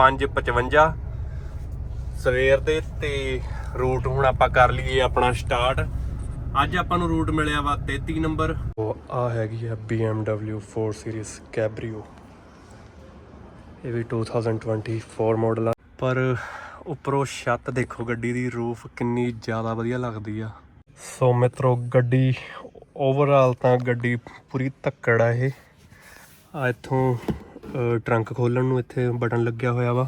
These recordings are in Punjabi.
555 ਸਵੇਰ ਦੇ ਤੇ ਰੂਟ ਹੁਣ ਆਪਾਂ ਕਰ ਲਈਏ ਆਪਣਾ ਸਟਾਰਟ ਅੱਜ ਆਪਾਂ ਨੂੰ ਰੂਟ ਮਿਲਿਆ ਵਾ 33 ਨੰਬਰ। ਉਹ ਆ ਹੈਗੀ ਆ BMW 4 ਸੀਰੀਜ਼ ਕੈਬਰੀਓ ਇਹ ਵੀ 2024 ਮਾਡਲ ਆ। ਪਰ ਉੱਪਰੋਂ ਛੱਤ ਦੇਖੋ ਗੱਡੀ ਦੀ ਰੂਫ ਕਿੰਨੀ ਜ਼ਿਆਦਾ ਵਧੀਆ ਲੱਗਦੀ ਆ। ਸੋ ਮਿੱਤਰੋ ਗੱਡੀ ਓਵਰਆਲ ਤਾਂ ਗੱਡੀ ਪੂਰੀ ਧੱਕੜ ਆ ਇਹ। ਆ ਇੱਥੋਂ ਟਰੰਕ ਖੋਲਣ ਨੂੰ ਇੱਥੇ ਬਟਨ ਲੱਗਿਆ ਹੋਇਆ ਵਾ।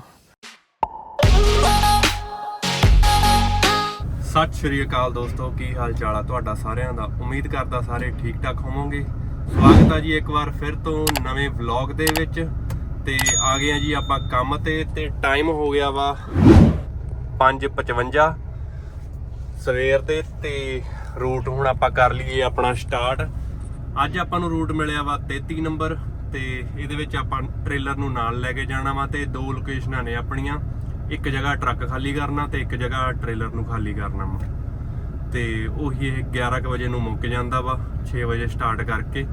ਸਤਿ ਸ਼੍ਰੀ ਅਕਾਲ ਦੋਸਤੋ, ਕੀ ਹਾਲ ਚਾਲ ਆ ਤੁਹਾਡਾ ਸਾਰਿਆਂ ਦਾ? ਉਮੀਦ ਕਰਦਾ ਸਾਰੇ ਠੀਕ ਠਾਕ ਹੋਵੋਗੇ। ਸਵਾਗਤ ਆ ਜੀ ਇੱਕ ਵਾਰ ਫਿਰ ਤੋਂ ਨਵੇਂ ਵਲੌਗ ਦੇ ਵਿੱਚ। ਤੇ ਆ ਗਏ ਆ ਜੀ ਆਪਾਂ ਕੰਮ ਤੇ ਤੇ ਟਾਈਮ ਹੋ ਗਿਆ ਵਾ 5:55 ਸਵੇਰ ਦੇ ਤੇ ਰੂਟ ਹੁਣ ਆਪਾਂ ਕਰ ਲਈਏ ਆਪਣਾ ਸਟਾਰਟ ਅੱਜ ਆਪਾਂ ਨੂੰ ਰੂਟ ਮਿਲਿਆ ਵਾ 33 ਨੰਬਰ। ਤੇ ਇਹਦੇ ਵਿੱਚ ਆਪਾਂ ਟ੍ਰੇਲਰ ਨੂੰ ਨਾਲ ਲੈ ਕੇ ਜਾਣਾ ਵਾ ਤੇ ਦੋ ਲੋਕੇਸ਼ਨਾਂ ਨੇ ਆਪਣੀਆਂ। ਇੱਕ ਜਗ੍ਹਾ ਟਰੱਕ ਖਾਲੀ ਕਰਨਾ ਤੇ ਇੱਕ ਜਗ੍ਹਾ ਟ੍ਰੇਲਰ ਨੂੰ ਖਾਲੀ ਕਰਨਾ ਵਾ। ਤੇ ਉਹੀ ਇਹ 11 ਕੁ ਵਜੇ ਨੂੰ ਮੁੱਕ ਜਾਂਦਾ ਵਾ 6 ਵਜੇ ਸਟਾਰਟ ਕਰਕੇ।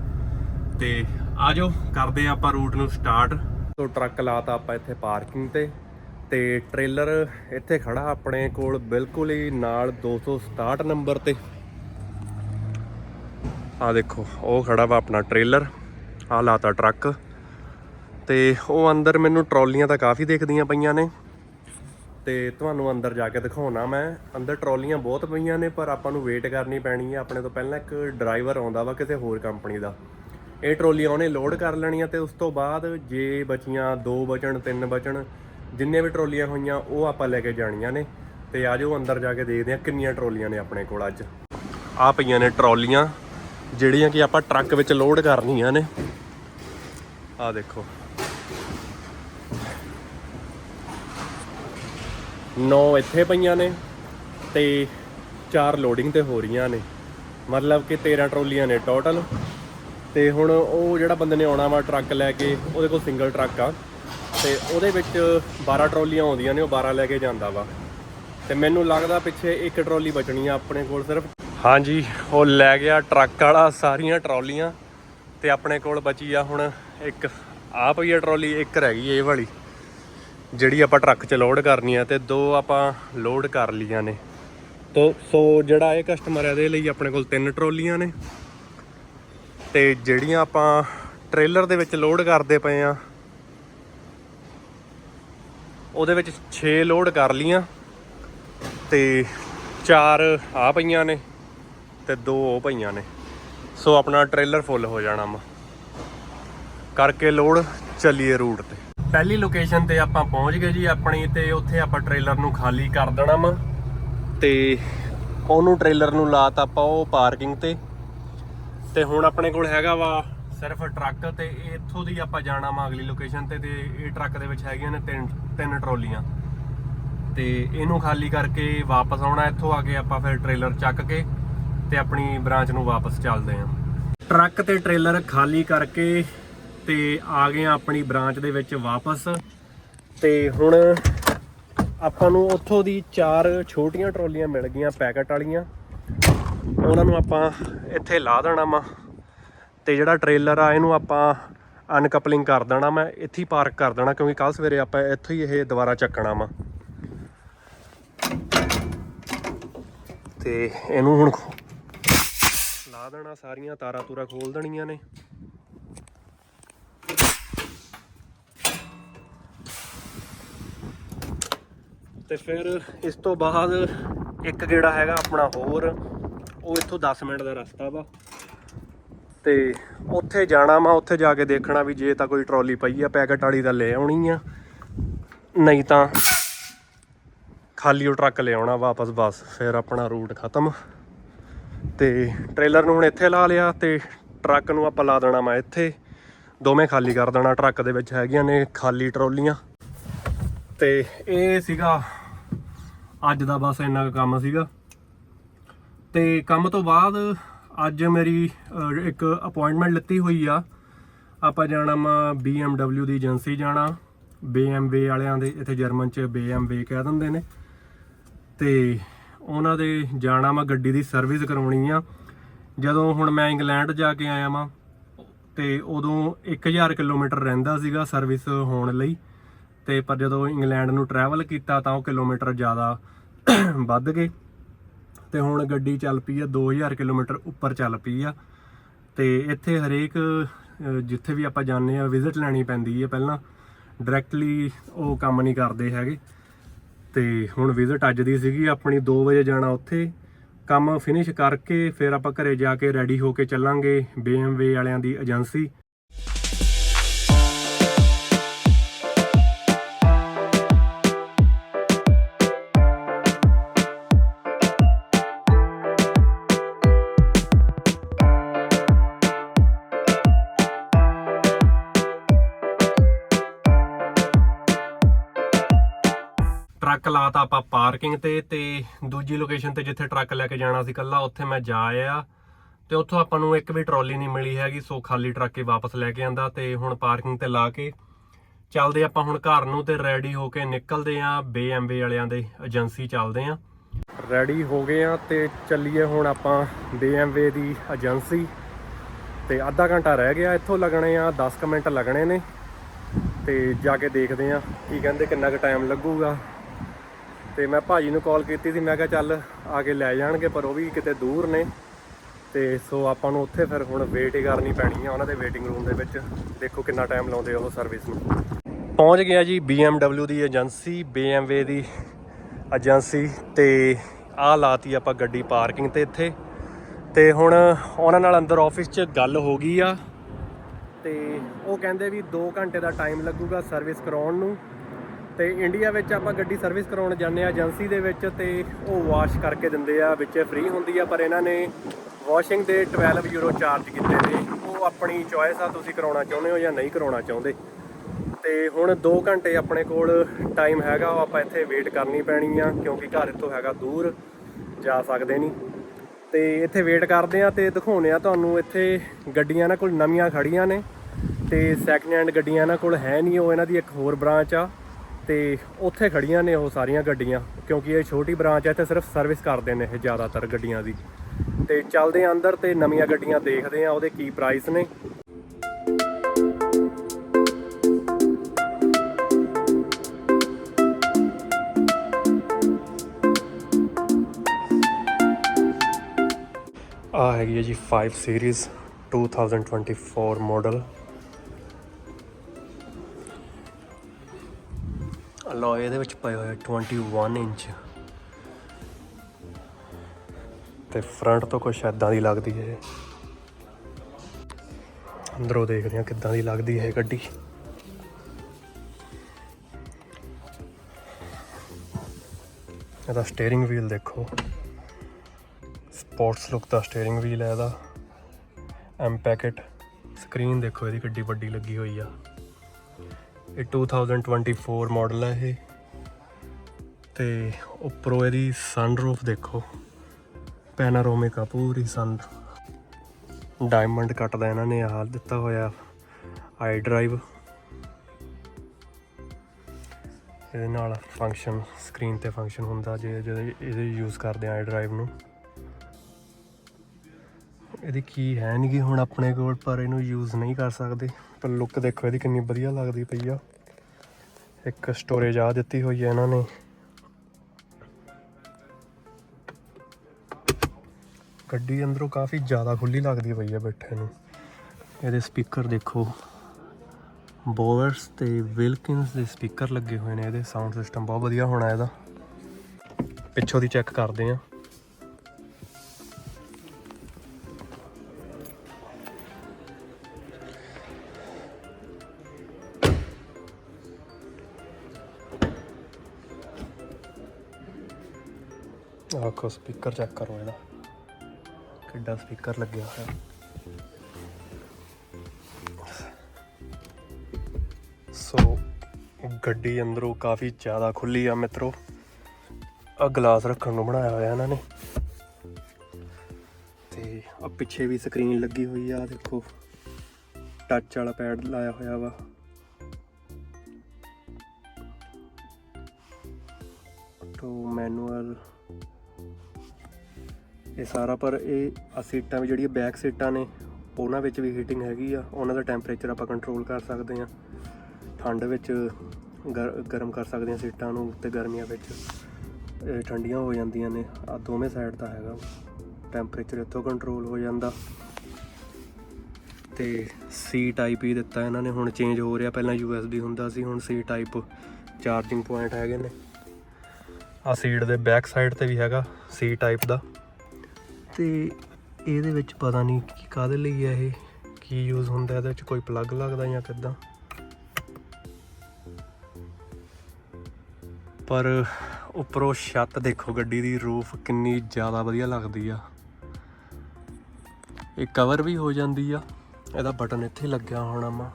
ਤੇ ਆਜੋ, ਕਰਦੇ ਆ ਆਪਾਂ ਰੂਟ ਨੂੰ ਸਟਾਰਟ। ਤੋਂ ਟਰੱਕ ਲਾਤਾ ਆਪਾਂ ਇੱਥੇ ਪਾਰਕਿੰਗ ਤੇ। ਤੇ ਟ੍ਰੇਲਰ ਇੱਥੇ ਖੜਾ ਆਪਣੇ ਕੋਲ ਬਿਲਕੁਲ ਹੀ ਨਾਲ 267 ਨੰਬਰ ਤੇ। ਆ ਦੇਖੋ, ਉਹ ਖੜਾ ਵਾ ਆਪਣਾ ਟ੍ਰੇਲਰ। ਆ ਲਾਤਾ ਟਰੱਕ। ਤੇ ਉਹ ਅੰਦਰ ਮੈਨੂੰ ਟਰਾਲੀਆਂ ਤਾਂ ਕਾਫੀ ਦੇਖਦੀਆਂ ਪਈਆਂ ਨੇ। ਤੇ ਤੁਹਾਨੂੰ ਅੰਦਰ ਜਾ ਕੇ ਦਿਖਾਉਣਾ ਮੈਂ। ਅੰਦਰ ਟਰਾਲੀਆਂ ਬਹੁਤ ਪਈਆਂ ਨੇ, ਪਰ ਆਪਾਂ ਨੂੰ ਵੇਟ ਕਰਨੀ ਪੈਣੀ ਹੈ ਆਪਣੇ ਤੋਂ ਪਹਿਲਾਂ ਇੱਕ ਡਰਾਈਵਰ ਆਉਂਦਾ ਵਾ ਕਿਸੇ ਹੋਰ ਕੰਪਨੀ ਦਾ। ਇਹ ਟਰਾਲੀਆਂ ਉਹਨੇ ਲੋਡ ਕਰ ਲੈਣੀਆਂ ਤੇ ਉਸ ਤੋਂ ਬਾਅਦ ਜੇ ਬਚੀਆਂ, ਦੋ ਬਚਣ, ਤਿੰਨ ਬਚਣ, ਜਿੰਨੇ ਵੀ ਟਰਾਲੀਆਂ ਹੋਈਆਂ, ਉਹ ਆਪਾਂ ਲੈ ਕੇ ਜਾਣੀਆਂ ਨੇ। ਤੇ ਆਜੋ ਅੰਦਰ ਜਾ ਕੇ ਦੇਖਦੇ ਹਾਂ ਕਿੰਨੀਆਂ ਟਰਾਲੀਆਂ ਨੇ ਆਪਣੇ ਕੋਲ ਅੱਜ। ਆ ਪਈਆਂ ਨੇ ਟਰਾਲੀਆਂ, ਜਿਹੜੀਆਂ ਕਿ ਆਪਾਂ ਟਰੱਕ ਵਿੱਚ ਲੋਡ ਕਰਨੀਆਂ ਨੇ। ਆ ਦੇਖੋ। ਨੌ ਇੱਥੇ ਪਈਆਂ ਨੇ ਤੇ ਚਾਰ ਲੋਡਿੰਗ ਤੇ ਹੋ ਰਹੀਆਂ ਨੇ। ਮਤਲਬ ਕਿ 13 ਟਰੋਲੀਆਂ ਨੇ ਟੋਟਲ ਤੇ ਹੁਣ ਉਹ ਜਿਹੜਾ ਬੰਦੇ ਨੇ ਆਉਣਾ ਵਾ ਟਰੱਕ ਲੈ ਕੇ, ਉਹਦੇ ਕੋਲ ਸਿੰਗਲ ਟਰੱਕ ਆ। ਤੇ ਉਹਦੇ ਵਿੱਚ 12 ਟਰੋਲੀਆਂ ਆਉਂਦੀਆਂ ਨੇ, ਉਹ 12 ਲੈ ਕੇ ਜਾਂਦਾ ਵਾ। ਤੇ ਮੈਨੂੰ ਲੱਗਦਾ ਪਿੱਛੇ ਇੱਕ ਟਰੋਲੀ ਬਚਣੀ ਆ ਆਪਣੇ ਕੋਲ ਸਿਰਫ। ਹਾਂਜੀ, ਉਹ ਲੈ ਗਿਆ ਟਰੱਕ ਵਾਲਾ, ਸਾਰੀਆਂ ਟਰੋਲੀਆਂ। ਤੇ ਆਪਣੇ ਕੋਲ ਬਚੀ ਆ ਹੁਣ ਇੱਕ ਆ ਪਈ ਹੈ ਟਰਾਲੀ, ਇੱਕ ਰਹਿ ਗਈ ਇਹ ਵਾਲੀ, ਜਿਹੜੀ ਆਪਾਂ ਟਰੱਕ 'ਚ ਲੋਡ ਕਰਨੀ ਆ ਤੇ ਦੋ ਆਪਾਂ ਲੋਡ ਕਰ ਲੀਆਂ ਨੇ। ਤੋ, ਸੋ ਜਿਹੜਾ ਇਹ ਕਸਟਮਰ ਹੈ ਇਹਦੇ ਲਈ ਆਪਣੇ ਕੋਲ ਤਿੰਨ ਟਰਾਲੀਆਂ ਨੇ। ਤੇ ਜਿਹੜੀਆਂ ਆਪਾਂ ਟ੍ਰੇਲਰ ਦੇ ਵਿੱਚ ਲੋਡ ਕਰਦੇ ਪਏ ਆ, ਉਹਦੇ ਵਿੱਚ 6 ਲੋਡ ਕਰ ਲੀਆਂ ਤੇ ਚਾਰ ਆ ਪਈਆਂ ਨੇ ਤੇ ਦੋ ਉਹ ਪਈਆਂ ਨੇ। ਸੋ ਆਪਣਾ ਟ੍ਰੇਲਰ ਫੁੱਲ ਹੋ ਜਾਣਾ ਵਾ ਕਰਕੇ ਲੋਡ ਚੱਲੀਏ ਰੂਟ ਤੇ। ਪਹਿਲੀ ਲੋਕੇਸ਼ਨ ਤੇ ਆਪਾਂ ਪਹੁੰਚ ਗਏ ਜੀ ਆਪਣੀ ਤੇ ਉੱਥੇ ਆਪਾਂ ਟ੍ਰੇਲਰ ਨੂੰ ਖਾਲੀ ਕਰ ਦੇਣਾ ਵਾ। ਤੇ ਉਹਨੂੰ ਟ੍ਰੇਲਰ ਨੂੰ ਲਾਤਾ ਆਪਾਂ ਉਹ ਪਾਰਕਿੰਗ ਤੇ। ਤੇ ਹੁਣ ਆਪਣੇ ਕੋਲ ਹੈਗਾ ਵਾ ਸਿਰਫ ਟਰੱਕ ਤੇ ਇੱਥੋਂ ਦੀ ਆਪਾਂ ਜਾਣਾ ਵਾ ਅਗਲੀ ਲੋਕੇਸ਼ਨ ਤੇ ਤੇ ਇਹ ਟਰੱਕ ਦੇ ਵਿੱਚ ਹੈਗੀਆਂ ਨੇ ਤਿੰਨ ਤਿੰਨ ਟਰੋਲੀਆਂ। ਤੇ ਇਹਨੂੰ ਖਾਲੀ ਕਰਕੇ ਵਾਪਸ ਆਉਣਾ ਇੱਥੋਂ ਆ ਕੇ ਆਪਾਂ ਫਿਰ ਟ੍ਰੇਲਰ ਚੱਕ ਕੇ ਤੇ ਆਪਣੀ ਬ੍ਰਾਂਚ ਨੂੰ ਵਾਪਸ ਚੱਲਦੇ ਆਂ। ਟਰੱਕ ਤੇ ਟ੍ਰੇਲਰ ਖਾਲੀ ਕਰਕੇ ਤੇ ਆ ਗਏ ਆਂ ਆਪਣੀ ਬ੍ਰਾਂਚ ਦੇ ਵਿੱਚ ਵਾਪਸ। ਤੇ ਹੁਣ ਆਪਾਂ ਨੂੰ ਉੱਥੋਂ ਦੀ ਚਾਰ ਛੋਟੀਆਂ ਟਰਾਲੀਆਂ ਮਿਲ ਗਈਆਂ ਪੈਕਟ ਵਾਲੀਆਂ। ਉਹਨਾਂ ਨੂੰ ਆਪਾਂ ਇੱਥੇ ਲਾ ਦੇਣਾ ਵਾ ਤੇ ਜਿਹੜਾ ਟ੍ਰੇਲਰ ਆ, ਇਹਨੂੰ ਆਪਾਂ ਅਨਕਪਲਿੰਗ ਕਰ ਦੇਣਾ ਮੈਂ, ਇੱਥੇ ਹੀ ਪਾਰਕ ਕਰ ਦੇਣਾ ਕਿਉਂਕਿ ਕੱਲ ਸਵੇਰੇ ਆਪਾਂ ਇੱਥੇ ਹੀ ਇਹ ਦੁਬਾਰਾ ਚੱਕਣਾ ਵਾ। ਤੇ ਇਹਨੂੰ ਹੁਣ ਖੋ- ਲਾ ਦੇਣਾ, ਸਾਰੀਆਂ ਤਾਰਾਂ ਤੂਰਾ ਖੋਲ ਦੇਣੀਆਂ ਨੇ। ਤੇ ਫਿਰ ਇਸ ਤੋਂ ਬਾਅਦ ਇੱਕ ਗੇੜਾ ਹੈਗਾ ਆਪਣਾ ਹੋਰ। ਉਹ ਇੱਥੋਂ 10 ਮਿੰਟ ਦਾ ਰਸਤਾ ਵਾ। ਤੇ ਉੱਥੇ ਜਾਣਾ ਵਾ, ਉੱਥੇ ਜਾ ਕੇ ਦੇਖਣਾ ਵੀ ਜੇ ਤਾਂ ਕੋਈ ਟਰਾਲੀ ਪਈ ਆ, ਪੈਕਟ ਵਾਲੀ ਤਾਂ ਲੈ ਆਉਣੀ ਆ। ਨਹੀਂ ਤਾਂ ਖਾਲੀ ਉਹ ਟਰੱਕ ਲੈ ਆਉਣਾ ਵਾਪਸ, ਬਸ ਫਿਰ ਆਪਣਾ ਰੂਟ ਖਤਮ। ਤੇ ਟ੍ਰੇਲਰ ਨੂੰ ਹੁਣ ਇੱਥੇ ਲਾ ਲਿਆ ਤੇ ਟਰੱਕ ਨੂੰ ਆਪਾਂ ਲਾ ਦੇਣਾ ਮੈਂ ਇੱਥੇ। ਦੋਵੇਂ ਖਾਲੀ ਕਰ ਦੇਣਾ, ਟਰੱਕ ਦੇ ਵਿੱਚ ਹੈਗੀਆਂ ਨੇ ਖਾਲੀ ਟਰਾਲੀਆਂ। ਤੇ ਇਹ ਸੀਗਾ ਅੱਜ ਦਾ ਬਸ ਇੰਨਾ ਕੁ ਕੰਮ ਸੀਗਾ। ਤੇ ਕੰਮ ਤੋਂ ਬਾਅਦ ਅੱਜ ਮੇਰੀ ਇੱਕ ਅਪਾਇੰਟਮੈਂਟ ਲਿੱਤੀ ਹੋਈ ਆ। ਆਪਾਂ ਜਾਣਾ ਵਾ BMW ਦੀ ਏਜੰਸੀ ਜਾਣਾ। BMW ਵਾਲਿਆਂ ਦੇ ਇੱਥੇ ਜਰਮਨ ਚ BMW ਕਹਿ ਦਿੰਦੇ ਨੇ। ਤੇ ਉਹਨਾਂ ਦੇ ਜਾਣਾ ਵਾ ਗੱਡੀ ਦੀ ਸਰਵਿਸ ਕਰਾਉਣੀ ਆ। ਜਦੋਂ ਹੁਣ ਮੈਂ ਇੰਗਲੈਂਡ ਜਾ ਕੇ ਆਇਆ ਵਾਂ, ਤੇ ਉਦੋਂ 1000 ਕਿਲੋਮੀਟਰ ਰਹਿੰਦਾ ਸੀਗਾ ਸਰਵਿਸ ਹੋਣ ਲਈ। ਤੇ ਪਰ ਜਦੋਂ ਇੰਗਲੈਂਡ ਨੂੰ ਟਰੈਵਲ ਕੀਤਾ ਤਾਂ ਉਹ ਕਿਲੋਮੀਟਰ ਜ਼ਿਆਦਾ ਵੱਧ ਗਏ। ਤੇ ਹੁਣ ਗੱਡੀ ਚੱਲ ਪਈ ਆ 2000 ਕਿਲੋਮੀਟਰ ਉੱਪਰ ਚੱਲ ਪਈ ਆ। ਤੇ ਇੱਥੇ ਹਰੇਕ ਜਿੱਥੇ ਵੀ ਆਪਾਂ ਜਾਂਦੇ ਆ ਵਿਜ਼ਿਟ ਲੈਣੀ ਪੈਂਦੀ ਹੈ ਪਹਿਲਾਂ। ਡਾਇਰੈਕਟਲੀ ਉਹ ਕੰਮ ਨਹੀਂ ਕਰਦੇ ਹੈਗੇ। ਤੇ ਹੁਣ ਵਿਜ਼ਿਟ ਅੱਜ ਦੀ ਸੀਗੀ, ਆਪਣੀ 2 ਵਜੇ ਜਾਣਾ ਉੱਥੇ। ਕੰਮ ਫਿਨਿਸ਼ ਕਰਕੇ ਫਿਰ ਆਪਾਂ ਘਰੇ ਜਾ ਕੇ ਰੈਡੀ ਹੋ ਕੇ ਚੱਲਾਂਗੇ। BMW ਵਾਲਿਆਂ ਦੀ ਏਜੰਸੀ ਟਰੱਕ ਆਪਾਂ ਪਾਰਕਿੰਗ ਤੇ ਤੇ ਦੂਜੀ ਲੋਕੇਸ਼ਨ ਤੇ ਜਿੱਥੇ ਟਰੱਕ ਲੈ ਕੇ ਜਾਣਾ ਸੀ ਕੱਲਾ ਉੱਥੇ ਮੈਂ ਜਾ ਆਇਆ ਤੇ ਉੱਥੋਂ ਆਪਾਂ ਨੂੰ ਇੱਕ ਵੀ ਟਰਾਲੀ ਨਹੀਂ ਮਿਲੀ ਹੈਗੀ, ਸੋ ਖਾਲੀ ਟਰੱਕ ਹੀ ਵਾਪਸ ਲੈ ਕੇ ਆਂਦਾ ਤੇ ਹੁਣ ਪਾਰਕਿੰਗ ਤੇ ਲਾ ਕੇ ਚੱਲਦੇ ਆਪਾਂ ਹੁਣ ਘਰ ਨੂੰ ਤੇ ਰੈਡੀ ਹੋ ਕੇ ਨਿਕਲਦੇ ਆਂ BMW ਵਾਲਿਆਂ ਦੇ ਏਜੰਸੀ ਚੱਲਦੇ ਆਂ। ਰੈਡੀ ਹੋ ਗਏ ਆਂ ਤੇ ਚੱਲੀਏ ਹੁਣ ਆਪਾਂ BMW ਦੀ ਏਜੰਸੀ ਤੇ ਅੱਧਾ ਘੰਟਾ ਰਹਿ ਗਿਆ ਇੱਥੋਂ ਲੱਗਣੇ ਆ 10 ਕੁ ਮਿੰਟ ਲੱਗਣੇ ਨੇ ਤੇ ਜਾ ਕੇ ਦੇਖਦੇ ਆਂ ਕੀ ਕਹਿੰਦੇ ਕਿੰਨਾ ਕੁ ਟਾਈਮ ਲੱਗੂਗਾ। ਤੇ ਮੈਂ ਭਾਜੀ ਨੂੰ ਕਾਲ ਕੀਤੀ ਸੀ, ਮੈਂ ਕਿਹਾ ਚੱਲ ਆ ਕੇ ਲੈ ਜਾਣਗੇ, ਪਰ ਉਹ ਵੀ ਕਿਤੇ ਦੂਰ ਨੇ। ਤੇ ਸੋ ਆਪਾਂ ਨੂੰ ਉੱਥੇ ਫਿਰ ਹੁਣ ਵੇਟ ਹੀ ਕਰਨੀ ਪੈਣੀ ਆ ਉਹਨਾਂ ਦੇ ਵੇਟਿੰਗ ਰੂਮ ਦੇ ਵਿੱਚ। ਦੇਖੋ ਕਿੰਨਾ ਟਾਈਮ ਲਾਉਂਦੇ ਉਹ ਸਰਵਿਸ ਨੂੰ। ਪਹੁੰਚ ਗਿਆ ਜੀ BMW ਦੀ ਏਜੰਸੀ BMW ਦੀ ਏਜੰਸੀ ਤੇ ਆਹ ਲਾਤੀ ਆਪਾਂ ਗੱਡੀ ਪਾਰਕਿੰਗ ਤੇ ਇੱਥੇ। ਤੇ ਹੁਣ ਉਹਨਾਂ ਨਾਲ ਅੰਦਰ ਆਫਿਸ 'ਚ ਗੱਲ ਹੋ ਗਈ ਆ। ਤੇ ਉਹ ਕਹਿੰਦੇ ਵੀ 2 ਘੰਟੇ ਦਾ ਟਾਈਮ ਲੱਗੂਗਾ ਸਰਵਿਸ ਕਰਾਉਣ ਨੂੰ। ਤੇ ਇੰਡੀਆ ਵਿੱਚ ਆਪਾਂ ਗੱਡੀ ਸਰਵਿਸ ਕਰਾਉਣ ਜਾਂਦੇ ਆ ਏਜੰਸੀ ਦੇ ਵਿੱਚ ਤੇ ਉਹ ਵਾਸ਼ ਕਰਕੇ ਦਿੰਦੇ ਆ, ਵਿੱਚ ਫ੍ਰੀ ਹੁੰਦੀ ਆ, ਪਰ ਇਹਨਾਂ ਨੇ ਵਾਸ਼ਿੰਗ ਦੇ 12 ਯੂਰੋ ਚਾਰਜ ਕੀਤੇ ਨੇ। ਉਹ ਆਪਣੀ ਚੋਇਸ ਆ, ਤੁਸੀਂ ਕਰਾਉਣਾ ਚਾਹੁੰਦੇ ਹੋ ਜਾਂ ਨਹੀਂ ਕਰਾਉਣਾ ਚਾਹੁੰਦੇ। ਤੇ ਹੁਣ 2 ਘੰਟੇ ਆਪਣੇ ਕੋਲ ਟਾਈਮ ਹੈਗਾ, ਉਹ ਆਪਾਂ ਇੱਥੇ ਵੇਟ ਕਰਨੀ ਪੈਣੀ ਆ, ਕਿਉਂਕਿ ਘਰ ਇੱਥੋਂ ਹੈਗਾ ਦੂਰ, ਜਾ ਸਕਦੇ ਨਹੀਂ। ਤੇ ਇੱਥੇ ਵੇਟ ਕਰਦੇ ਆ ਤੇ ਦਿਖਾਉਨੇ ਆ ਤੁਹਾਨੂੰ, ਇੱਥੇ ਗੱਡੀਆਂ ਇਹਨਾਂ ਕੋਲ ਨਵੀਆਂ ਖੜੀਆਂ ਨੇ ਤੇ ਸੈਕਿੰਡ ਹੈਂਡ ਗੱਡੀਆਂ ਇਹਨਾਂ ਕੋਲ ਹੈ ਨਹੀਂ, ਉਹ ਇਹਨਾਂ ਦੀ ਇੱਕ ਹੋਰ ਬ੍ਰਾਂਚ ਆ। ਤੇ ਉੱਥੇ ਖੜੀਆਂ ਨੇ ਉਹ ਸਾਰੀਆਂ ਗੱਡੀਆਂ, ਕਿਉਂਕਿ ਇਹ ਛੋਟੀ ਬ੍ਰਾਂਚ ਹੈ ਤੇ ਸਿਰਫ ਸਰਵਿਸ ਕਰਦੇ ਨੇ ਇਹ ਜ਼ਿਆਦਾਤਰ ਗੱਡੀਆਂ ਦੀ। ਤੇ ਚੱਲਦੇ ਆ ਅੰਦਰ ਤੇ ਨਵੀਆਂ ਗੱਡੀਆਂ ਦੇਖਦੇ ਆ, ਉਹਦੇ ਕੀ ਪ੍ਰਾਈਸ ਨੇ। ਆ ਹੈਗੀ ਹੈ ਜੀ 5 ਸੀਰੀਜ਼ 2024 ਮਾਡਲ ਅਲੋਏ ਇਹਦੇ ਵਿੱਚ ਪਏ ਹੋਏ ਆ 21 ਇੰਚ। ਤੇ ਫਰੰਟ ਤੋਂ ਕੁਛ ਐਦਾਂ ਦੀ ਲੱਗਦੀ ਹੈ ਅੰਦਰੋਂ ਦੇਖਦੇ ਹਾਂ ਕਿੱਦਾਂ ਦੀ ਲੱਗਦੀ ਹੈ ਗੱਡੀ। ਇਹਦਾ ਸਟੀਅਰਿੰਗ ਵੀਲ ਦੇਖੋ। ਸਪੋਰਟਸ ਲੁੱਕ ਦਾ ਸਟੀਅਰਿੰਗ ਵੀਲ ਹੈ ਇਹਦਾ। ਐਮ ਪੈਕਟ ਸਕਰੀਨ ਦੇਖੋ, ਇਹਦੀ ਕਿੱਡੀ ਵੱਡੀ ਲੱਗੀ ਹੋਈ ਆ। ਇਹ 2024 ਮਾਡਲ ਹੈ ਇਹ। ਤੇ ਉੱਪਰੋਂ ਇਹਦੀ ਸਨਰੂਫ ਦੇਖੋ। ਪੈਨਾਰੋਮਿਕ ਆ ਪੂਰੀ ਸਨ ਡਾਇਮੰਡ ਕੱਟ ਦਾ ਇਹਨਾਂ ਨੇ, ਆਹ ਦਿੱਤਾ ਹੋਇਆ ਆਈ ਡਰਾਈਵ ਇਹਦੇ ਨਾਲ ਫੰਕਸ਼ਨ ਸਕਰੀਨ ਤੇ ਫੰਕਸ਼ਨ ਹੁੰਦਾ ਜੇ ਜਦੋਂ ਇਹਦੇ ਯੂਜ਼ ਕਰਦੇ ਆ ਆਈ ਡਰਾਈਵ ਨੂੰ। ਇਹਦੀ ਕੀ ਹੈ ਨਹੀਂ ਕਿ ਹੁਣ ਆਪਣੇ ਕੋਲ, ਪਰ ਇਹਨੂੰ ਯੂਜ਼ ਨਹੀਂ ਕਰ ਸਕਦੇ। ਪਰ ਲੁੱਕ ਦੇਖੋ, ਇਹਦੀ ਕਿੰਨੀ ਵਧੀਆ ਲੱਗਦੀ ਪਈ ਆ। ਇੱਕ ਸਟੋਰੇਜ ਆ ਦਿੱਤੀ ਹੋਈ ਹੈ ਇਹਨਾਂ ਨੇ। ਗੱਡੀ ਅੰਦਰੋਂ ਕਾਫੀ ਜ਼ਿਆਦਾ ਖੁੱਲੀ ਲੱਗਦੀ ਪਈ ਆ ਬੈਠੇ ਨੂੰ। ਇਹਦੇ ਸਪੀਕਰ ਦੇਖੋ। ਬੋਵਰਸ ਤੇ ਵਿਲਕਿਨਸ ਦੇ ਸਪੀਕਰ ਲੱਗੇ ਹੋਏ ਨੇ, ਇਹਦੇ ਸਾਊਂਡ ਸਿਸਟਮ ਬਹੁਤ ਵਧੀਆ ਹੋਣਾ ਇਹਦਾ। ਪਿੱਛੋਂ ਦੀ ਚੈੱਕ ਕਰਦੇ ਆ। ਦੇਖੋ ਸਪੀਕਰ ਚੈੱਕ ਕਰੋ ਇਹਦਾ। ਕਿੱਡਾ ਸਪੀਕਰ ਲੱਗਿਆ ਹੋਇਆ। ਸੋ ਗੱਡੀ ਅੰਦਰੋਂ ਕਾਫੀ ਜ਼ਿਆਦਾ ਖੁੱਲੀ ਆ ਮਿੱਤਰੋ। ਆ ਗਲਾਸ ਰੱਖਣ ਨੂੰ ਬਣਾਇਆ ਹੋਇਆ ਇਹਨਾਂ ਨੇ। ਤੇ ਆ ਪਿੱਛੇ ਵੀ ਸਕਰੀਨ ਲੱਗੀ ਹੋਈ ਆ ਦੇਖੋ। ਟੱਚ ਵਾਲਾ ਪੈਡ ਲਾਇਆ ਹੋਇਆ ਵਾ। ਸਾਰਾ, ਪਰ ਇਹ ਆ ਸੀਟਾਂ ਵੀ ਜਿਹੜੀਆਂ ਬੈਕ ਸੀਟਾਂ ਨੇ, ਉਹਨਾਂ ਵਿੱਚ ਵੀ ਹੀਟਿੰਗ ਹੈਗੀ ਆ। ਉਹਨਾਂ ਦਾ ਟੈਂਪਰੇਚਰ ਆਪਾਂ ਕੰਟਰੋਲ ਕਰ ਸਕਦੇ ਆ ਠੰਡ ਵਿੱਚ ਗਰ- ਗਰਮ ਕਰ ਸਕਦੇ ਹਾਂ ਸੀਟਾਂ ਨੂੰ, ਤੇ ਗਰਮੀਆਂ ਵਿੱਚ ਠੰਡੀਆਂ ਹੋ ਜਾਂਦੀਆਂ ਨੇ। ਆ ਦੋਵੇਂ ਸਾਈਡ ਦਾ ਹੈਗਾ। ਟੈਂਪਰੇਚਰ ਇੱਥੋਂ ਕੰਟਰੋਲ ਹੋ ਜਾਂਦਾ। ਤੇ ਸੀ ਟਾਈਪ ਹੀ ਦਿੱਤਾ ਇਹਨਾਂ ਨੇ। ਹੁਣ ਚੇਂਜ ਹੋ ਰਿਹਾ। ਪਹਿਲਾਂ USB ਹੁੰਦਾ ਸੀ, ਹੁਣ ਸੀ ਟਾਈਪ ਚਾਰਜਿੰਗ ਪੁਆਇੰਟ ਹੈਗੇ ਨੇ। ਆ ਸੀਟ ਦੇ ਬੈਕ ਸਾਈਡ ਤੇ ਵੀ ਹੈਗਾ ਸੀ ਟਾਈਪ ਦਾ। ਤੇ ਇਹਦੇ ਵਿੱਚ ਪਤਾ ਨਹੀਂ ਕੀ ਕਾਦੇ ਲਈ ਹੈ ਇਹ, ਕੀ ਯੂਜ਼ ਹੁੰਦਾ ਇਹਦੇ ਵਿੱਚ, ਕੋਈ ਪਲੱਗ ਲੱਗਦਾ ਜਾਂ ਕਿੱਦਾਂ? ਪਰ ਉੱਪਰੋਂ ਛੱਤ ਦੇਖੋ ਗੱਡੀ ਦੀ ਰੂਫ ਕਿੰਨੀ ਜ਼ਿਆਦਾ ਵਧੀਆ ਲੱਗਦੀ ਆ। ਇਹ ਕਵਰ ਵੀ ਹੋ ਜਾਂਦੀ ਆ। ਇਹਦਾ ਬਟਨ ਇੱਥੇ ਲੱਗਿਆ ਹੋਣਾ ਵਾ।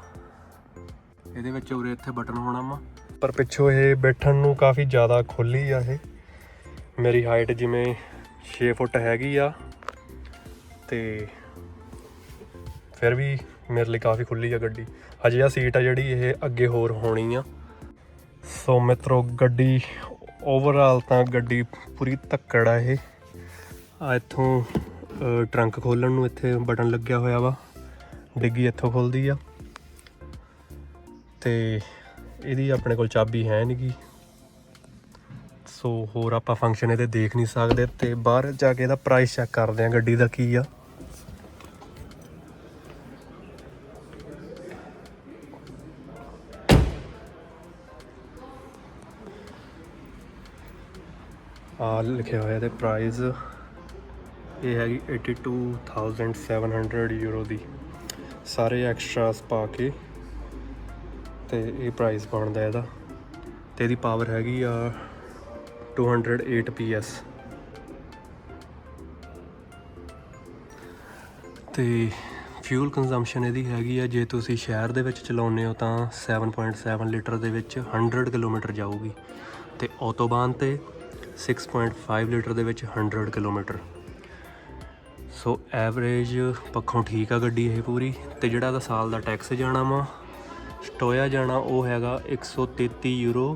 ਇਹਦੇ ਵਿੱਚ ਉਰੇ ਇੱਥੇ ਬਟਨ ਹੋਣਾ ਵਾ। ਪਰ ਪਿੱਛੋਂ ਇਹ ਬੈਠਣ ਨੂੰ ਕਾਫੀ ਜ਼ਿਆਦਾ ਖੁੱਲੀ ਆ ਇਹ। ਮੇਰੀ ਹਾਈਟ ਜਿਵੇਂ 6 ਫੁੱਟ ਹੈਗੀ ਆ। ਤੇ ਫਿਰ ਵੀ ਮੇਰੇ ਲਈ ਕਾਫੀ ਖੁੱਲੀ ਆ ਗੱਡੀ। ਹਜੇ ਆ ਸੀਟ ਆ ਜਿਹੜੀ, ਇਹ ਅੱਗੇ ਹੋਰ ਹੋਣੀ ਆ। ਸੋ ਮਿੱਤਰੋ, ਗੱਡੀ ਓਵਰਆਲ ਤਾਂ ਗੱਡੀ ਪੂਰੀ ਧੱਕੜ ਆ ਇਹ। ਆ ਇੱਥੋਂ ਟਰੰਕ ਖੋਲਣ ਨੂੰ ਇੱਥੇ ਬਟਨ ਲੱਗਿਆ ਹੋਇਆ ਵਾ। ਡਿੱਗੀ ਇੱਥੋਂ ਖੁੱਲਦੀ ਆ। ਤੇ ਇਹਦੀ ਆਪਣੇ ਕੋਲ ਚਾਬੀ ਹੈ ਨਹੀਂਗੀ ਸੋ ਹੋਰ ਆਪਾਂ ਫੰਕਸ਼ਨ ਇਹਦੇ ਦੇਖ ਨਹੀਂ ਸਕਦੇ ਤੇ ਬਾਹਰ ਜਾ ਕੇ ਇਹਦਾ ਪ੍ਰਾਈਸ ਚੈੱਕ ਕਰਦੇ ਆ ਗੱਡੀ ਦਾ ਕੀ ਆ। ਆ ਲਿਖਿਆ ਹੋਇਆ ਤੇ ਪ੍ਰਾਈਸ ਇਹ ਹੈਗੀ 82700 ਯੂਰੋ ਦੀ। ਸਾਰੇ ਐਕਸਟਰਾਸ ਪਾ ਕੇ ਤੇ ਇਹ ਪ੍ਰਾਈਸ ਬਣਦਾ ਇਹਦਾ। ਤੇ ਇਹਦੀ ਪਾਵਰ ਹੈਗੀ ਆ 208 PS ਤੇ ਫਿਊਲ ਕੰਜ਼ੰਪਸ਼ਨ ਇਹਦੀ ਹੈਗੀ ਆ, ਜੇ ਤੁਸੀਂ ਸ਼ਹਿਰ ਦੇ ਵਿੱਚ ਚਲਾਉਂਦੇ ਹੋ ਤਾਂ 7.7 ਲੀਟਰ ਦੇ ਵਿੱਚ 100 ਕਿਲੋਮੀਟਰ ਜਾਊਗੀ ਤੇ ਆਟੋਬਾਨ ਤੇ 6.5 ਲੀਟਰ ਦੇ ਵਿੱਚ 100 ਕਿਲੋਮੀਟਰ। ਸੋ ਐਵਰੇਜ ਪੱਖੋਂ ਠੀਕ ਆ ਗੱਡੀ ਇਹ ਪੂਰੀ ਤੇ ਜਿਹੜਾ ਇਹਦਾ ਸਾਲ ਦਾ ਟੈਕਸ ਜਾਣਾ ਵਾ, ਸਟੋਇਆ ਜਾਣਾ ਉਹ ਹੈਗਾ 133 ਯੂਰੋ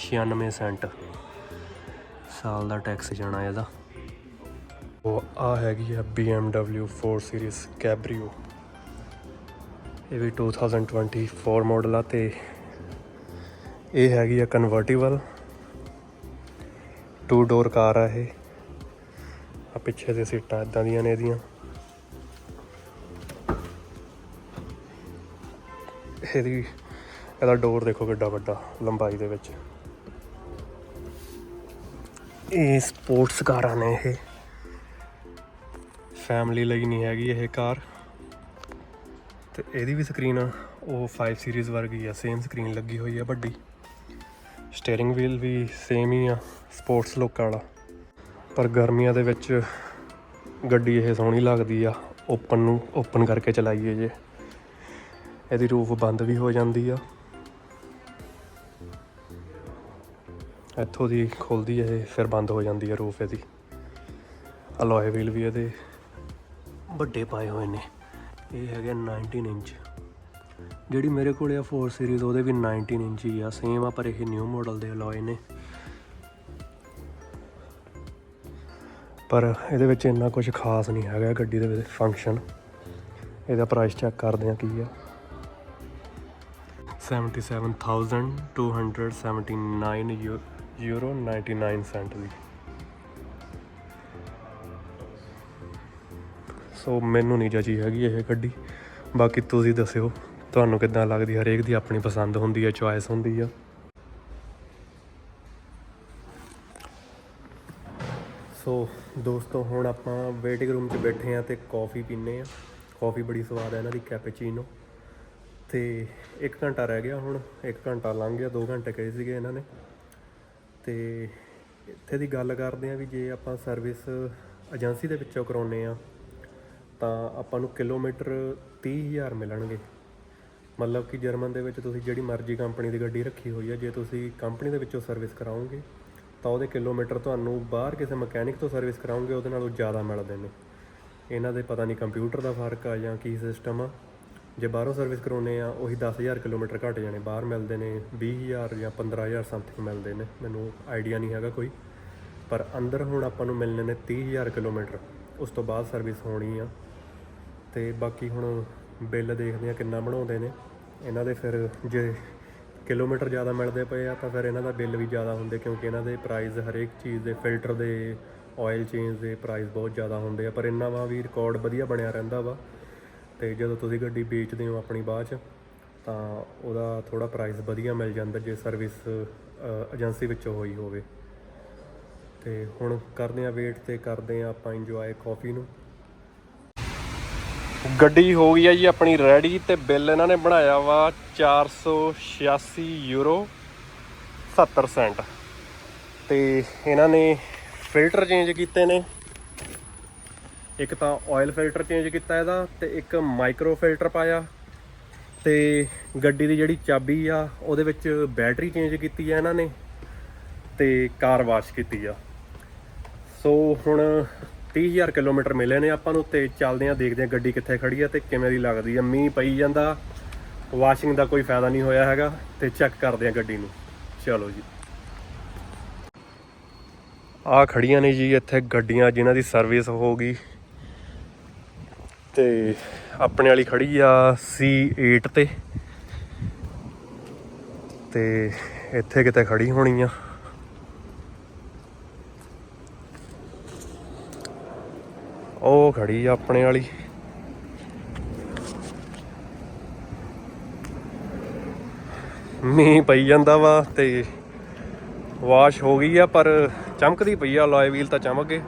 96 ਸੈਂਟ ਸਾਲ ਦਾ ਟੈਕਸ ਜਾਣਾ ਇਹਦਾ। ਉਹ ਆ ਹੈਗੀ ਆ BMW 4 ਸੀਰੀਜ਼ ਕੈਬਰੀਓ ਇਹ ਵੀ 2024 ਮਾਡਲ ਆ ਤੇ ਇਹ ਹੈਗੀ ਆ ਕਨਵਰਟੀਬਲ ਟੂ ਡੋਰ ਕਾਰ ਆ ਇਹ। ਆ ਪਿੱਛੇ ਦੇ ਸੀਟਾਂ ਇਦਾਂ ਦੀਆਂ ਨੇ ਇਹਦੀਆਂ। ਇਹਦੀ ਇਹਦਾ ਡੋਰ ਦੇਖੋ ਕਿੱਡਾ ਵੱਡਾ, ਲੰਬਾਈ ਦੇ ਵਿੱਚ। ਇਹ ਸਪੋਰਟਸ ਕਾਰਾਂ ਨੇ ਇਹ। ਫੈਮਿਲੀ ਲਈ ਨਹੀਂ ਹੈਗੀ ਇਹ ਕਾਰ। ਤੇ ਇਹਦੀ ਵੀ ਸਕਰੀਨ ਉਹ 5 ਸੀਰੀਜ਼ ਵਰਗੀ ਆ ਸੇਮ ਸਕਰੀਨ ਲੱਗੀ ਹੋਈ ਆ ਵੱਡੀ। ਸਟੀਅਰਿੰਗ ਵੀਲ ਵੀ ਸੇਮ ਹੀ ਆ ਸਪੋਰਟਸ ਲੁੱਕ ਵਾਲਾ। ਪਰ ਗਰਮੀਆਂ ਦੇ ਵਿੱਚ ਗੱਡੀ ਇਹ ਸੋਹਣੀ ਲੱਗਦੀ ਆ ਓਪਨ ਨੂੰ ਓਪਨ ਕਰਕੇ ਚਲਾਈਏ ਜੇ। ਇਹਦੀ ਰੂਫ ਬੰਦ ਵੀ ਹੋ ਜਾਂਦੀ ਆ। ਇੱਥੋਂ ਦੀ ਖੁੱਲਦੀ ਇਹ, ਫਿਰ ਬੰਦ ਹੋ ਜਾਂਦੀ ਹੈ ਰੂਫ ਇਹਦੀ। ਅਲੋਏ ਵੀਲ ਵੀ ਇਹਦੇ ਵੱਡੇ ਪਾਏ ਹੋਏ ਨੇ। ਇਹ ਹੈਗੇ 19 ਇੰਚ। ਜਿਹੜੀ ਮੇਰੇ ਕੋਲ ਆ 4 ਸੀਰੀਜ਼ ਉਹਦੇ ਵੀ 19 ਇੰਚ ਹੀ ਆ। ਸੇਮ ਆ, ਪਰ ਇਹ ਨਿਊ ਮਾਡਲ ਦੇ ਅਲੋਏ ਨੇ। ਪਰ ਇਹਦੇ ਵਿੱਚ ਇੰਨਾ ਕੁਝ ਖਾਸ ਨਹੀਂ ਹੈਗਾ, ਗੱਡੀ ਦੇ ਵਿੱਚ ਫੰਕਸ਼ਨ ਇਹਦਾ ਪ੍ਰਾਈਸ ਚੈੱਕ ਕਰਦੇ ਆ ਕੀ ਆ। 77279 ਯੂ- ਯੂਰੋ 99 ਸੈਂਟ ਦੀ। ਸੋ ਮੈਨੂੰ ਨਹੀਂ ਜਚੀ ਹੈਗੀ ਇਹ ਗੱਡੀ। ਬਾਕੀ ਤੁਸੀਂ ਦੱਸਿਓ, ਤੁਹਾਨੂੰ ਕਿੱਦਾਂ ਲੱਗਦੀ? ਹਰੇਕ ਦੀ ਆਪਣੀ ਪਸੰਦ ਹੁੰਦੀ ਹੈ, ਚੁਆਇਸ ਹੁੰਦੀ ਆ। ਸੋ ਦੋਸਤੋ, ਹੁਣ ਆਪਾਂ ਵੇਟਿੰਗ ਰੂਮ 'ਚ ਬੈਠੇ ਆ ਤੇ ਕਾਫੀ ਪੀਨੇ ਆ ਕਾਫੀ ਬੜੀ ਸਵਾਦ ਹੈ ਇਹਨਾਂ ਦੀ, ਕੈਪੇਚੀਨੋ। ਤੇ 1 ਘੰਟਾ ਰਹਿ ਗਿਆ ਹੁਣ 1 ਘੰਟਾ ਲੰਘ ਗਿਆ 2 ਘੰਟੇ ਕਹੇ ਸੀਗੇ ਇਹਨਾਂ ਨੇ। ਤੇ ਇੱਥੇ ਦੀ ਗੱਲ ਕਰਦੇ ਆ ਵੀ ਜੇ ਆਪਾਂ ਸਰਵਿਸ ਏਜੰਸੀ ਦੇ ਵਿੱਚੋਂ ਕਰਾਉਨੇ ਆ ਤਾਂ ਆਪਾਂ ਨੂੰ ਕਿਲੋਮੀਟਰ 30000 ਮਿਲਣਗੇ। ਮਤਲਬ ਕਿ ਜਰਮਨ ਦੇ ਵਿੱਚ ਤੁਸੀਂ ਜਿਹੜੀ ਮਰਜ਼ੀ ਕੰਪਨੀ ਦੀ ਗੱਡੀ ਰੱਖੀ ਹੋਈ ਹੈ ਜੇ ਤੁਸੀਂ ਕੰਪਨੀ ਦੇ ਵਿੱਚੋਂ ਸਰਵਿਸ ਕਰਾਓਗੇ ਤਾਂ ਉਹਦੇ ਕਿਲੋਮੀਟਰ ਤੁਹਾਨੂੰ ਬਾਹਰ ਕਿਸੇ ਮਕੈਨਿਕ ਤੋਂ ਸਰਵਿਸ ਕਰਾਓਗੇ ਉਹਦੇ ਨਾਲੋਂ ਜ਼ਿਆਦਾ ਮਿਲਦੇ ਨੇ। ਇਹਨਾਂ ਦੇ ਪਤਾ ਨਹੀਂ ਕੰਪਿਊਟਰ ਦਾ ਫ਼ਰਕ ਆ ਜਾਂ ਕੀ ਸਿਸਟਮ ਆ। ਜੇ ਬਾਹਰੋਂ ਸਰਵਿਸ ਕਰਾਉਨੇ ਆ ਉਹੀ 10000 ਕਿਲੋਮੀਟਰ ਘੱਟ ਜਾਣੇ, ਬਾਹਰ ਮਿਲਦੇ ਨੇ 20000 ਜਾਂ 15000 ਸਮਥਿੰਗ ਮਿਲਦੇ ਨੇ, ਮੈਨੂੰ ਆਈਡੀਆ ਨਹੀਂ ਹੈਗਾ ਕੋਈ। ਪਰ ਅੰਦਰ ਹੁਣ ਆਪਾਂ ਨੂੰ ਮਿਲਣੇ ਨੇ 30000 ਕਿਲੋਮੀਟਰ, ਉਸ ਤੋਂ ਬਾਅਦ ਸਰਵਿਸ ਹੋਣੀ ਆ। ਤੇ ਬਾਕੀ ਹੁਣ ਬਿੱਲ ਦੇਖਦੇ ਆ ਕਿੰਨਾ ਬਣਾਉਂਦੇ ਨੇ। ਇਹਨਾਂ ਦੇ ਫਿਰ ਜੇ ਕਿਲੋਮੀਟਰ ਜ਼ਿਆਦਾ ਮਿਲਦੇ ਪਏ ਆ, ਤਾਂ ਫਿਰ ਇਹਨਾਂ ਦਾ ਬਿੱਲ ਵੀ ਜ਼ਿਆਦਾ ਹੁੰਦੇ, ਕਿਉਂਕਿ ਇਹਨਾਂ ਦੇ ਪ੍ਰਾਈਸ ਹਰੇਕ ਚੀਜ਼ ਦੇ ਫਿਲਟਰ ਦੇ ਆਇਲ ਚੇਂਜ ਦੇ ਪ੍ਰਾਈਸ ਬਹੁਤ ਜ਼ਿਆਦਾ ਹੁੰਦੇ ਆ। ਪਰ ਇਹਨਾਂ ਵਾ ਵੀ ਰਿਕਾਰਡ ਵਧੀਆ ਬਣਿਆ ਰਹਿੰਦਾ ਵਾ। ਤੇ ਜਦੋਂ ਤੁਸੀਂ ਗੱਡੀ ਵੇਚਦੇ ਹੋ ਆਪਣੀ ਬਾਅਦ ਚ, ਤਾਂ ਉਹਦਾ ਥੋੜਾ ਪ੍ਰਾਈਸ ਵਧੀਆ ਮਿਲ ਜਾਂਦਾ ਜੇ ਸਰਵਿਸ ਏਜੰਸੀ ਵਿੱਚੋਂ ਹੋਈ ਹੋਵੇ। ਤੇ ਹੁਣ ਕਰਦੇ ਆ ਵੇਟ ਤੇ ਕਰਦੇ ਆ ਆਪਾਂ ਇੰਜੋਏ ਕਾਫੀ ਨੂੰ। ਗੱਡੀ ਹੋ ਗਈ ਆ ਜੀ ਆਪਣੀ ਰੈਡੀ ਤੇ ਬਿੱਲ ਇਹਨਾਂ ਨੇ ਬਣਾਇਆ ਵਾ 486 ਯੂਰੋ 70 ਸੈਂਟ ਤੇ ਇਹਨਾਂ ਨੇ ਫਿਲਟਰ ਚੇਂਜ ਕੀਤੇ ਨੇ। ਇੱਕ ਤਾਂ ਆਇਲ ਫਿਲਟਰ ਚੇਂਜ ਕੀਤਾ ਇਹਦਾ ਤੇ ਇੱਕ ਮਾਈਕਰੋ ਫਿਲਟਰ ਪਾਇਆ ਤੇ ਗੱਡੀ ਦੀ ਜਿਹੜੀ ਚਾਬੀ ਆ, ਉਹਦੇ ਵਿੱਚ ਬੈਟਰੀ ਚੇਂਜ ਕੀਤੀ ਆ ਇਹਨਾਂ ਨੇ ਤੇ ਕਾਰ ਵਾਸ਼ ਕੀਤੀ ਆ। ਸੋ ਹੁਣ 30000 ਕਿਲੋਮੀਟਰ ਮਿਲੇ ਨੇ ਆਪਾਂ ਨੂੰ ਤੇ ਚੱਲਦੇ ਆ ਦੇਖਦੇ ਆ ਗੱਡੀ ਕਿੱਥੇ ਖੜੀ ਆ ਤੇ ਕਿਵੇਂ ਦੀ ਲੱਗਦੀ ਆ। ਮੀਂਹ ਪਈ ਜਾਂਦਾ ਵਾਸ਼ਿੰਗ ਦਾ ਕੋਈ ਫਾਇਦਾ ਨਹੀਂ ਹੋਇਆ ਹੈਗਾ ਤੇ ਚੈੱਕ ਕਰਦੇ ਆ ਗੱਡੀ ਨੂੰ। ਚਲੋ ਜੀ। ਆ ਖੜੀਆਂ ਨੇ ਜੀ, ਇੱਥੇ ਗੱਡੀਆਂ ਜਿਨ੍ਹਾਂ ਦੀ ਸਰਵਿਸ ਹੋ ਗਈ। ਤੇ ਆਪਣੇ ਵਾਲੀ ਖੜੀ ਆ C8 ਤੇ। ਤੇ ਇੱਥੇ ਕਿਤੇ ਖੜੀ ਹੋਣੀ ਆ। ਉਹ ਖੜੀ ਆ ਆਪਣੇ ਵਾਲੀ। ਮੀਂਹ ਪਈ ਜਾਂਦਾ ਵਾ ਤੇ ਵਾਸ਼ ਹੋ ਗਈ ਆ, ਪਰ ਚਮਕਦੀ ਪਈ ਆ ਅਲੋਏ ਵੀਲ ਤਾਂ ਚਮਕ ਗਏ।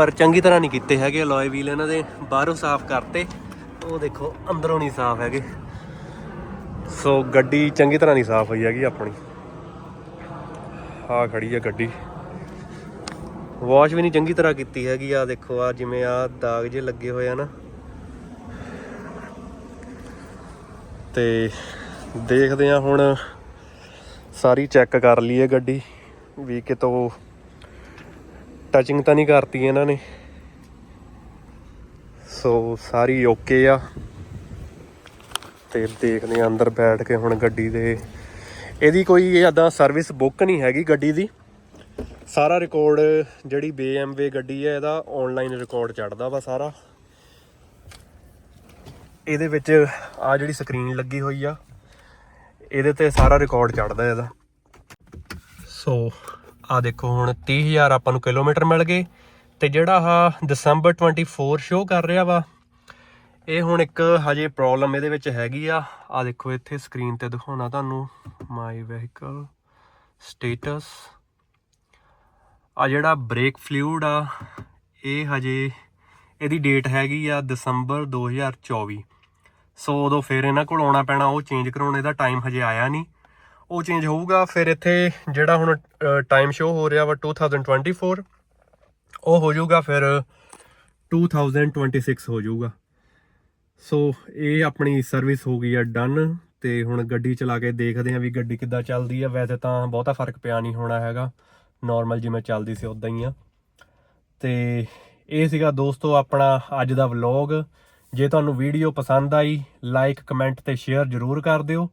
ਪਰ ਚੰਗੀ ਤਰ੍ਹਾਂ ਨਹੀਂ ਕੀਤੇ ਹੈਗੇ। ਅਲੋਏ ਵੀਲ ਇਹਨਾਂ ਦੇ ਬਾਹਰੋਂ ਸਾਫ਼ ਕਰਤੇ। ਉਹ ਦੇਖੋ, ਅੰਦਰੋਂ ਨਹੀਂ ਸਾਫ਼ ਹੈਗੇ। ਸੋ ਗੱਡੀ ਚੰਗੀ ਤਰ੍ਹਾਂ ਨਹੀਂ ਸਾਫ਼ ਹੋਈ ਹੈਗੀ ਆਪਣੀ। ਆ ਖੜੀ ਆ ਗੱਡੀ। ਵਾਸ਼ ਵੀ ਨਹੀਂ ਚੰਗੀ ਤਰ੍ਹਾਂ ਕੀਤੀ ਹੈਗੀ। ਆ ਦੇਖੋ ਆ ਜਿਵੇਂ ਆ ਦਾਗ ਜੇ ਲੱਗੇ ਹੋਏ ਆ ਨਾ। ਤੇ ਦੇਖਦੇ ਆ ਹੁਣ ਸਾਰੀ ਚੈੱਕ ਕਰ ਲਈਏ ਗੱਡੀ। ਵੀ ਕਿਤੋਂ ਟਚਿੰਗ ਤਾਂ ਨਹੀਂ ਕਰਤੀ ਇਹਨਾਂ ਨੇ। ਸੋ ਸਾਰੀ ਓਕੇ ਆ। ਤੇ ਦੇਖਦੇ ਆ ਅੰਦਰ ਬੈਠ ਕੇ ਹੁਣ ਗੱਡੀ ਦੇ। ਇਹਦੀ ਕੋਈ ਇਦਾਂ ਸਰਵਿਸ ਬੁੱਕ ਨਹੀਂ ਹੈਗੀ ਗੱਡੀ ਦੀ। ਸਾਰਾ ਰਿਕਾਰਡ ਜਿਹੜੀ BMW ਗੱਡੀ ਹੈ ਇਹਦਾ ਆਨਲਾਈਨ ਰਿਕਾਰਡ ਚੜਦਾ ਵਾ ਸਾਰਾ। ਇਹਦੇ ਵਿੱਚ ਆ ਜਿਹੜੀ ਸਕਰੀਨ ਲੱਗੀ ਹੋਈ ਆ, ਇਹਦੇ ਤੇ ਸਾਰਾ ਰਿਕਾਰਡ ਚੜਦਾ ਇਹਦਾ। ਸੋ ਆ ਦੇਖੋ, ਹੁਣ 30000 ਆਪਾਂ ਨੂੰ ਕਿਲੋਮੀਟਰ ਮਿਲ ਗਏ ਤੇ ਜਿਹੜਾ ਆ ਦਸੰਬਰ 24 ਸ਼ੋ ਕਰ ਰਿਹਾ ਵਾ, ਇਹ ਹੁਣ ਇੱਕ ਹਜੇ ਪ੍ਰੋਬਲਮ ਇਹਦੇ ਵਿੱਚ ਹੈਗੀ ਆ। ਆ ਦੇਖੋ, ਇੱਥੇ ਸਕਰੀਨ ਤੇ ਦਿਖਾਉਣਾ ਤੁਹਾਨੂੰ ਮਾਈ ਵਹੀਕਲ ਸਟੇਟਸ ਆ ਜਿਹੜਾ ਬ੍ਰੇਕ ਫਲੂਇਡ ਆ, ਇਹ ਹਜੇ ਇਹਦੀ ਡੇਟ ਹੈਗੀ ਆ ਦਸੰਬਰ 2024 ਸੋ ਉਦੋਂ ਫਿਰ ਇਹਨਾਂ ਕੋਲ ਆਉਣਾ ਪੈਣਾ, ਉਹ ਚੇਂਜ ਕਰਾਉਣ, ਇਹਦਾ ਟਾਈਮ ਹਜੇ ਆਇਆ ਨਹੀਂ। ਉਹ ਚੇਂਜ ਹੋਊਗਾ। ਫਿਰ ਇੱਥੇ ਜਿਹੜਾ ਹੁਣ ਟਾਈਮ ਸ਼ੋ ਹੋ ਰਿਹਾ ਵਾ 2024 ਉਹ ਹੋ ਜਾਊਗਾ ਫਿਰ 2026 ਹੋ ਜਾਊਗਾ। ਸੋ ਇਹ ਆਪਣੀ ਸਰਵਿਸ ਹੋ ਗਈ ਆ ਡਨ ਤੇ ਹੁਣ ਗੱਡੀ ਚਲਾ ਕੇ ਦੇਖਦੇ ਆ ਵੀ ਗੱਡੀ ਕਿੱਦਾਂ ਚੱਲਦੀ ਆ। ਵੈਸੇ ਤਾਂ ਬਹੁਤਾ ਫ਼ਰਕ ਪਿਆ ਨਹੀਂ ਹੋਣਾ ਹੈਗਾ। ਨਾਰਮਲ ਜਿਵੇਂ ਚੱਲਦੀ ਸੀ ਉਦਾਂ ਹੀ ਆ। ਤੇ ਇਹ ਸੀਗਾ ਦੋਸਤੋ ਆਪਣਾ ਅੱਜ ਦਾ ਵਲੌਗ ਜੇ ਤੁਹਾਨੂੰ ਵੀਡੀਓ ਪਸੰਦ ਆਈ ਲਾਈਕ ਕਮੈਂਟ ਤੇ ਸ਼ੇਅਰ ਜਰੂਰ ਕਰ ਦਿਓ।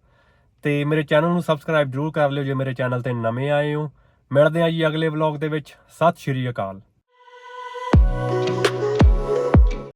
ਤੇ ਮੇਰੇ ਚੈਨਲ ਨੂੰ ਸਬਸਕ੍ਰਾਈਬ ਜਰੂਰ ਕਰ ਲਿਓ ਜੇ ਮੇਰੇ ਚੈਨਲ ਤੇ ਨਵੇਂ ਆਏ ਹੋ। ਮਿਲਦੇ ਆ ਜੀ ਅਗਲੇ ਵਲੌਗ ਦੇ ਵਿੱਚ। ਸਤਿ ਸ਼੍ਰੀ ਅਕਾਲ।